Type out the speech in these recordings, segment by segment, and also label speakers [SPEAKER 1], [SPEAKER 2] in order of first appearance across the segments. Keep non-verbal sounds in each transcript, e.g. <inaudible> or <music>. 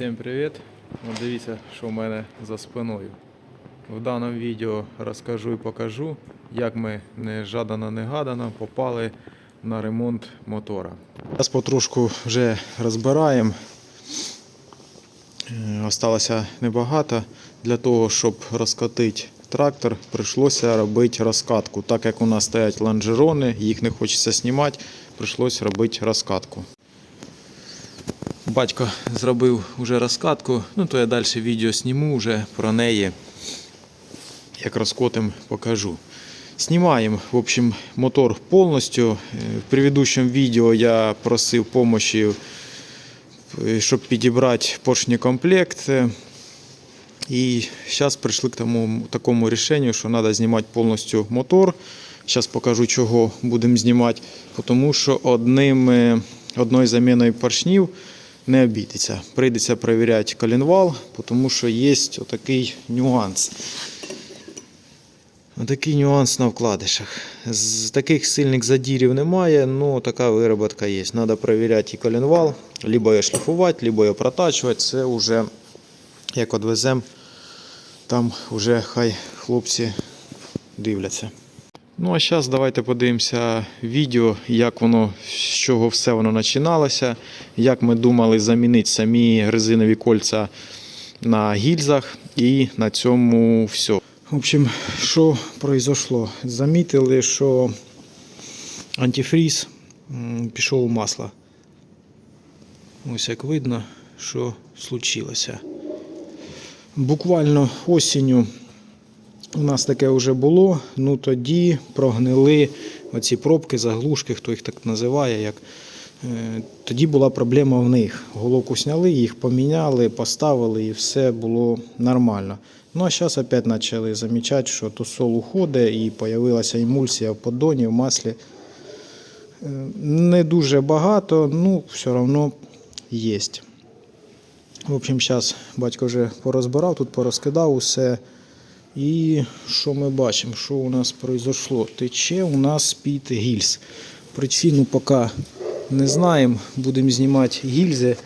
[SPEAKER 1] Всім привіт! От дивіться, що в мене за спиною. В даному відео розкажу і покажу, як ми нежадано-негадано попали на ремонт мотора. Зараз потрошку вже розбираємо. Е, Осталося небагато. Для того, щоб розкатити трактор, прийшлося робити розкатку. Так як у нас стоять лонжерони, їх не хочеться знімати, прийшлося робити розкатку. Батько зробив вже розкатку, ну то я далі відео зніму вже про неї. Як розкотим покажу. Знімаємо, в общем, мотор повністю. Е, В предыдущем відео я просив допомоги, щоб підібрати поршній комплект. Е, І зараз прийшли к тому, такому рішенню, що треба знімати повністю мотор. Зараз покажу, чого будемо знімати. Тому що одним, е, одною заміною поршнів не обійдеться. Прийдеться перевіряти коленвал, тому що є отакий нюанс. Отакий нюанс на вкладишах. З таких сильних задірів немає, але така вироботка є. Треба перевіряти і коленвал, либо його шліфувати, либо його протачувати. Це вже як відвеземо, там вже хай хлопці дивляться. Ну а зараз давайте подивимося відео, як воно, з чого все воно починалося, як ми думали замінити самі резинові кольця на гільзах і на цьому все. В общем, що произошло? Замітили, що антифріз пішов у масло. Ось як видно, що случилося. Буквально осінню у нас таке вже було, ну тоді прогнили оці пробки, заглушки, хто їх так називає. Як. Е, Тоді була проблема в них. Головку зняли, їх поміняли, поставили і все було нормально. Ну а зараз опять почали замічати, що тусол уходить і з'явилася емульсія в поддоні, в маслі. Е, Не дуже багато, ну все одно є. В общем, зараз батько вже порозбирав, тут порозкидав усе. І що ми бачимо? Що у нас произошло? Тече у нас під гільз. Причину поки не знаємо. Будемо знімати гільзи.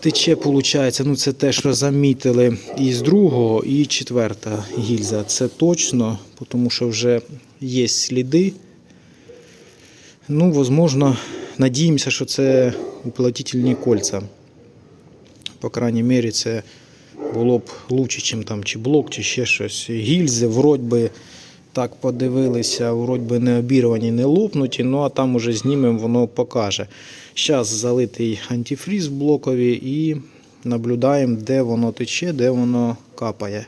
[SPEAKER 1] Тече, виходить, ну це те, що замітили і з другого, і четверта гільза. Це точно, тому що вже є сліди. Ну, можливо, надіємося, що це уплотительні кольця. По крайній мірі, це було б лучше, чим там чи блок, чи ще щось. Гільзи, вроді би, так подивилися, вроді би не обірвані, не лопнуті, ну а там уже знімемо, воно покаже. Зараз залитий антифріз блокові і наблюдаємо, де воно тече, де воно капає.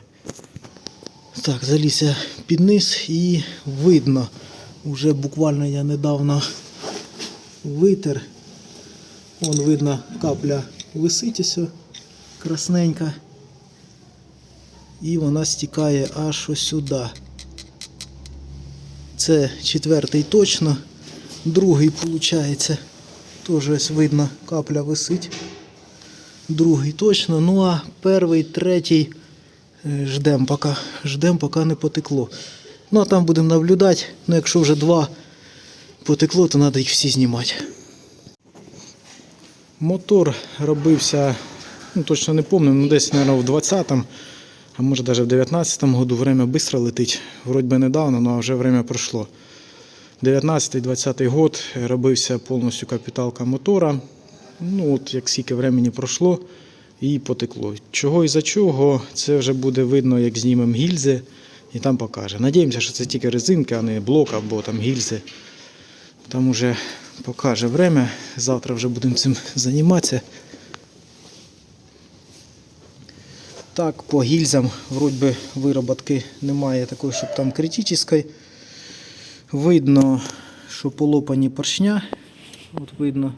[SPEAKER 1] Так, залізся під низ і видно. Уже буквально я недавно витер. Вон видно, капля висить красненька. І вона стікає аж ось сюди. Це четвертий точно. Другий, виходить, теж ось видно, капля висить. Другий точно. Ну а перший, третій е, ждемо поки, ждем, поки не потекло. Ну а там будемо наблюдати. Ну якщо вже два потекло, то треба їх всі знімати. Мотор робився, ну точно не пам'ятаю, ну десь, мабуть, в 20-му, а може навіть в 19-му году время швидко летить. Вроді би недавно, ну а вже время пройшло. 19-20 год робився повністю капіталка мотора. Ну от як скільки времени пройшло і потекло. Чого і за чого, це вже буде видно, як знімемо гільзи і там покаже. Надіємося, що це тільки резинки, а не блок або там гільзи. Там уже покаже время. Завтра вже будемо цим <laughs> займатися. Так, по гільзам вроді вироботки немає такої, щоб там критичної. Видно, що полопані поршня. От видно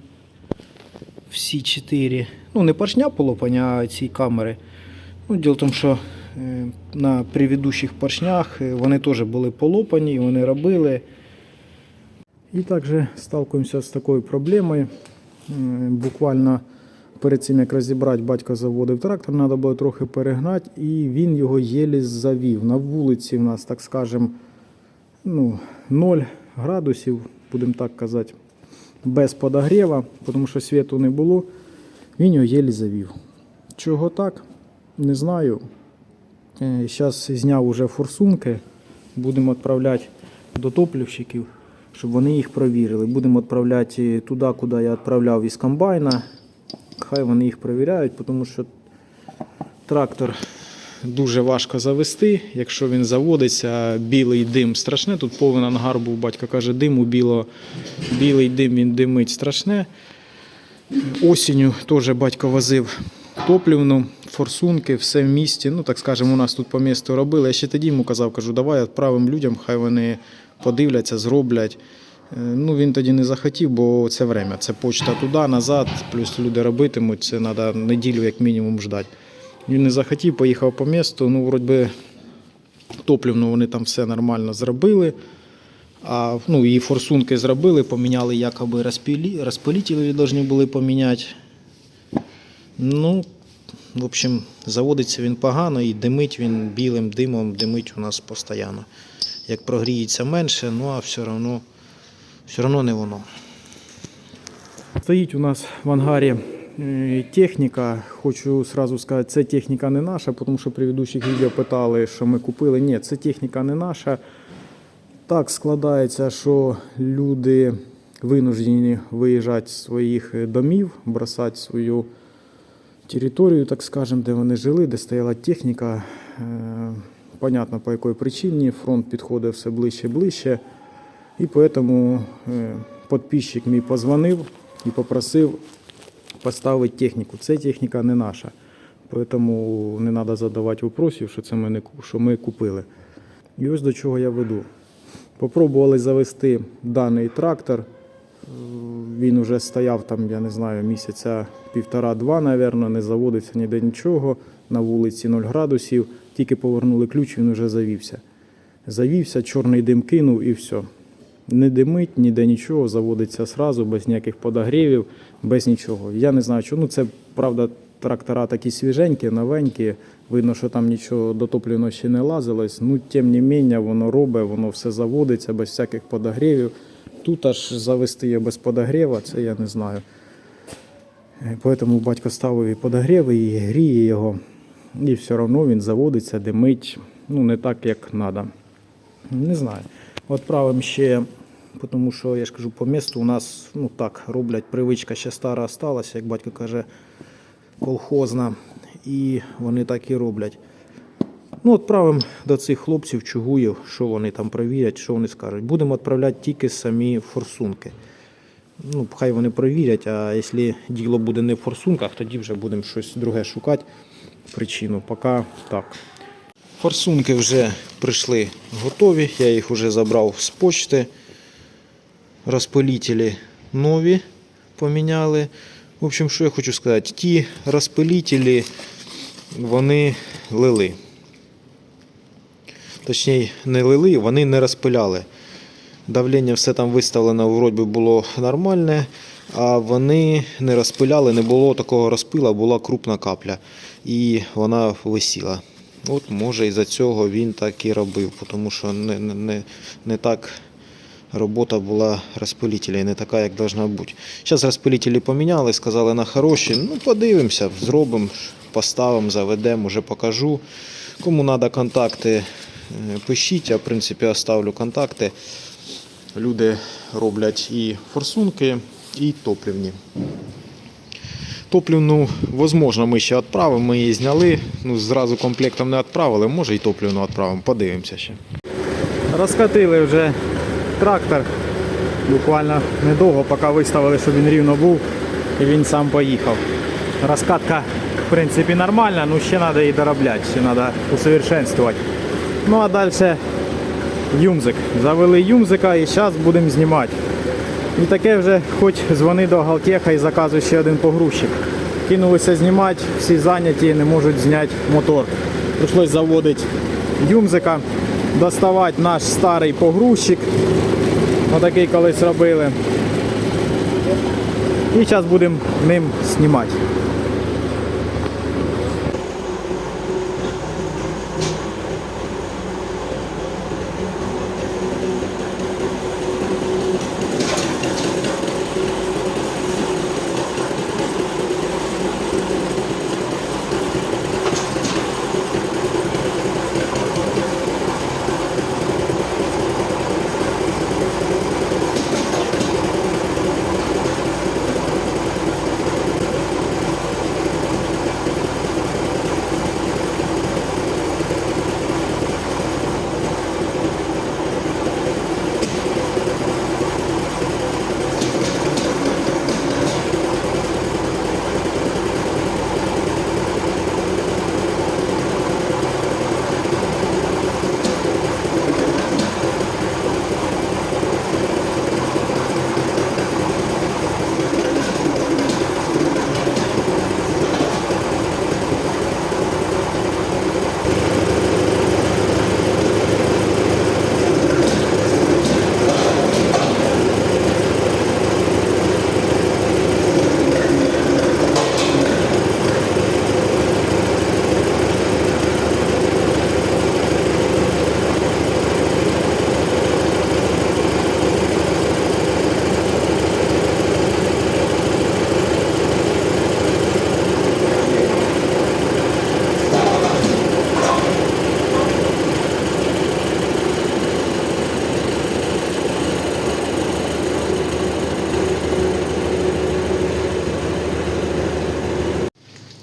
[SPEAKER 1] всі чотири. Ну, не поршня полопані, а ці камери. Ну, Діло в тому, що е, на предыдущих поршнях е, вони теж були полопані, вони робили. І також сталкуємося з такою проблемою. Буквально перед цим, як розібрати, батько заводив трактор, треба було трохи перегнати, і він його єлі завів. На вулиці в нас, так скажемо, ну, 0 градусів, будемо так казати, без подогріва, тому що світу не було. Він його єлі завів. Чого так? Не знаю. Зараз зняв уже форсунки. Будемо відправляти до топлівщиків, щоб вони їх провірили. Будемо відправляти туди, куди я відправляв із комбайна. Хай вони їх перевіряють, тому що трактор дуже важко завести. Якщо він заводиться, білий дим страшне. Тут повен ангар був, батько каже, диму біло, білий дим він димить страшне. Осінню теж батько возив топлівну, форсунки, все в місті. Ну, так скажемо, у нас тут по місту робили. Я ще тоді йому казав, кажу, давай відправимо людям, хай вони подивляться, зроблять. Е, Ну, він тоді не захотів, бо це время. Це почта туди, назад, плюс люди робитимуть, це треба неділю як мінімум ждати. Він не захотів, поїхав по місту. Ну, вроді би, топлівну вони там все нормально зробили. А, ну, і форсунки зробили, поміняли якоби розпілі, розпилітелі повинні були поміняти. Ну, в общем, заводиться він погано і димить він білим димом, димить у нас постійно. Як прогріється менше, ну а все одно, все одно не воно. Стоїть у нас в ангарі е, техніка. Хочу сразу сказати, це техніка не наша, тому що при ведучих відео питали, що ми купили. Ні, це техніка не наша. Так складається, що люди винуждені виїжджати з своїх домів, бросати свою територію, так скажемо, де вони жили, де стояла техніка. Е, Понятно по якій причині. Фронт підходить все ближче і ближче. І тому е, підписчик мій позвонив і попросив поставити техніку. Це техніка не наша. Тому не треба задавати питань, що це ми, не, що ми купили. І ось до чого я веду. Попробували завести даний трактор. Він вже стояв там, я не знаю, місяця півтора-два, напевно, не заводиться ніде нічого. На вулиці 0 градусів. Тільки повернули ключ, він вже завівся. Завівся, чорний дим кинув і все. Не димить, ніде нічого, заводиться сразу, без ніяких подогрівів, без нічого. Я не знаю, чому. Ну, це правда, трактора такі свіженькі, новенькі. Видно, що там нічого дотоплено ще не лазилось. Ну, тим не менше, воно робить, воно все заводиться без всяких подогрівів. Тут аж завести її без подогріва, це я не знаю. Е, Поэтому батько ставив і подогрів, і гріє його. І все одно він заводиться, димить. Ну, не так, як треба. Не знаю. Відправимо ще, тому що я ж кажу, по місту у нас ну так роблять, привичка ще стара осталася, як батько каже, колхозна. І вони так і роблять. Ну, відправимо до цих хлопців, чугуїв, що вони там провірять, що вони скажуть. Будемо відправляти тільки самі форсунки. Ну, хай вони провірять, а якщо діло буде не в форсунках, тоді вже будемо щось друге шукати причину. Поки так. Форсунки вже прийшли готові, я їх вже забрав з почти. Розпилітелі нові поміняли. В общем, що я хочу сказати, ті розпилітелі вони лили. Точніше, не лили, вони не розпиляли. Давлення все там виставлено, вроді було нормальне, а вони не розпиляли, не було такого розпила, була крупна капля. І вона висіла. От може із-за цього він так і робив, тому що не, не, не, не так робота була розпилителя, не така, як повинна бути. Зараз розпилителі поміняли, сказали на хороші. Ну, подивимося, зробимо, поставимо, заведемо, вже покажу. Кому треба контакти, е, пишіть, я в принципі оставлю контакти. Люди роблять і форсунки, і топлівні. Топлівну, возможно, ми ще відправимо, ми її зняли. Ну, зразу комплектом не відправили, може і топлівну відправимо, подивимося ще. Розкатили вже трактор. Буквально недовго, поки виставили, щоб він рівно був, і він сам поїхав. Розкатка, в принципі, нормальна, але ще треба її доробляти, ще треба усовершенствувати. Ну а далі юмзик. Завели юмзика і зараз будемо знімати. І таке вже хоч дзвони до Галтеха і заказуй ще один погрузчик. Кинулися знімати, всі зайняті, не можуть зняти мотор. Прийшлось заводити юмзика, доставати наш старий погрузчик. Отакий колись робили. І зараз будемо ним знімати.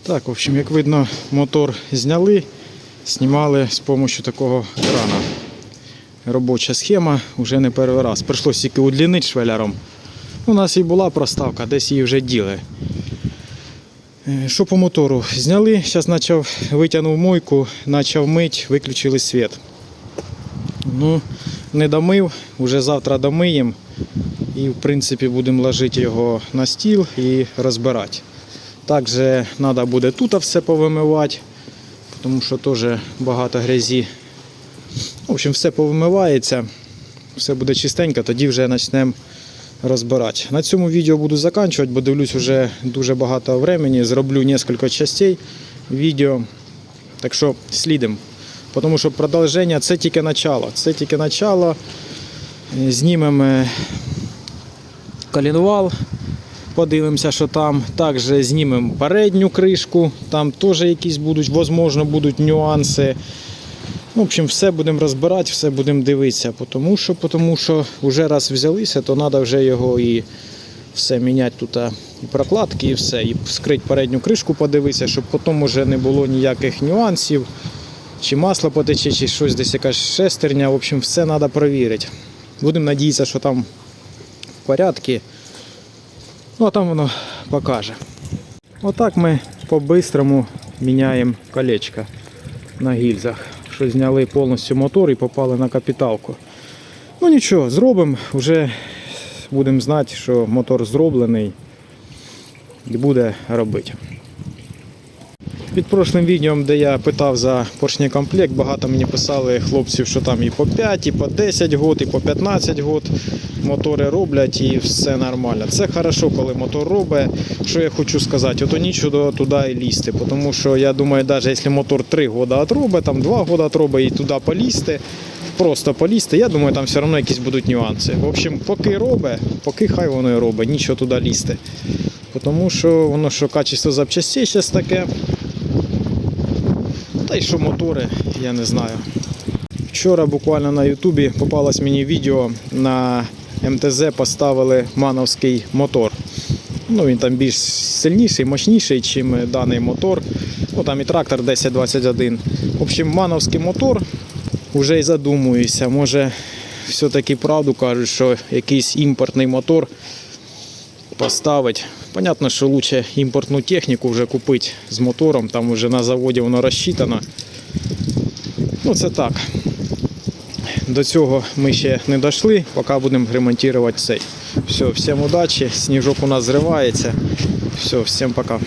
[SPEAKER 1] Так, в общем, як видно, мотор зняли, знімали з допомогою такого крана. Робоча схема вже не перший раз. Прийшлося тільки удлінити швеляром. У нас і була проставка, десь її вже діли. Е, Що по мотору? Зняли, зараз почав витягнув мойку, почав мить, виключили світ. Ну, не домив, вже завтра домиємо. І в принципі будемо ложити його на стіл і розбирати. Також треба буде тут все повимивати, тому що теж багато грязі. В общем, все повимивається, все буде чистенько, тоді вже почнемо розбирати. На цьому відео буду закінчувати, бо дивлюсь вже дуже багато времени. Зроблю кілька частей відео. Так що слідимо. Тому що продовження це тільки начало. Це тільки начало. Е, Знімемо коленвал, подивимося, що там. Також знімемо передню кришку, там теж якісь будуть, можливо, будуть нюанси. Ну, В общем, все будемо розбирати, все будемо дивитися, тому що, тому що вже раз взялися, то треба вже його і все міняти тут, і прокладки, і все, і скрити передню кришку, подивитися, щоб потім вже не було ніяких нюансів, чи масло потече, чи щось десь якась шестерня. В общем, все треба перевірити. Будемо надіятися, що там в порядку. Ну, а там воно покаже. Отак ми по-бистрому міняємо колечко на гільзах. Що зняли повністю мотор і попали на капіталку. Ну нічого, зробимо, вже будемо знати, що мотор зроблений і буде робити. Під прошлим відео, де я питав за поршній комплект, багато мені писали хлопців, що там і по 5, і по 10 год, і по 15 год мотори роблять і все нормально. Це хорошо, коли мотор робить. Що я хочу сказати, ото нічого туди і лізти. Тому що я думаю, навіть якщо мотор 3 роки отробить, там 2 роки отробить і туди полізти, просто полізти, я думаю, там все одно якісь будуть нюанси. В общем, поки робить, поки хай воно і робить, нічого туди лізти. Тому що воно що качество запчастей зараз таке. Та й що мотори, я не знаю. Вчора буквально на Ютубі попалось мені відео на МТЗ поставили мановський мотор. Ну, він там більш сильніший, мощніший, ніж даний мотор. Ну, там і трактор 1021. В общем, мановський мотор. Уже й задумуюся, може все-таки правду кажуть, що якийсь імпортний мотор поставить. Понятно, що краще імпортну техніку вже купити з мотором, там вже на заводі воно розчитано. Ну це так. До цього ми ще не дійшли, поки будемо ремонтувати цей. Все, всім удачі, сніжок у нас зривається. Все, всім пока.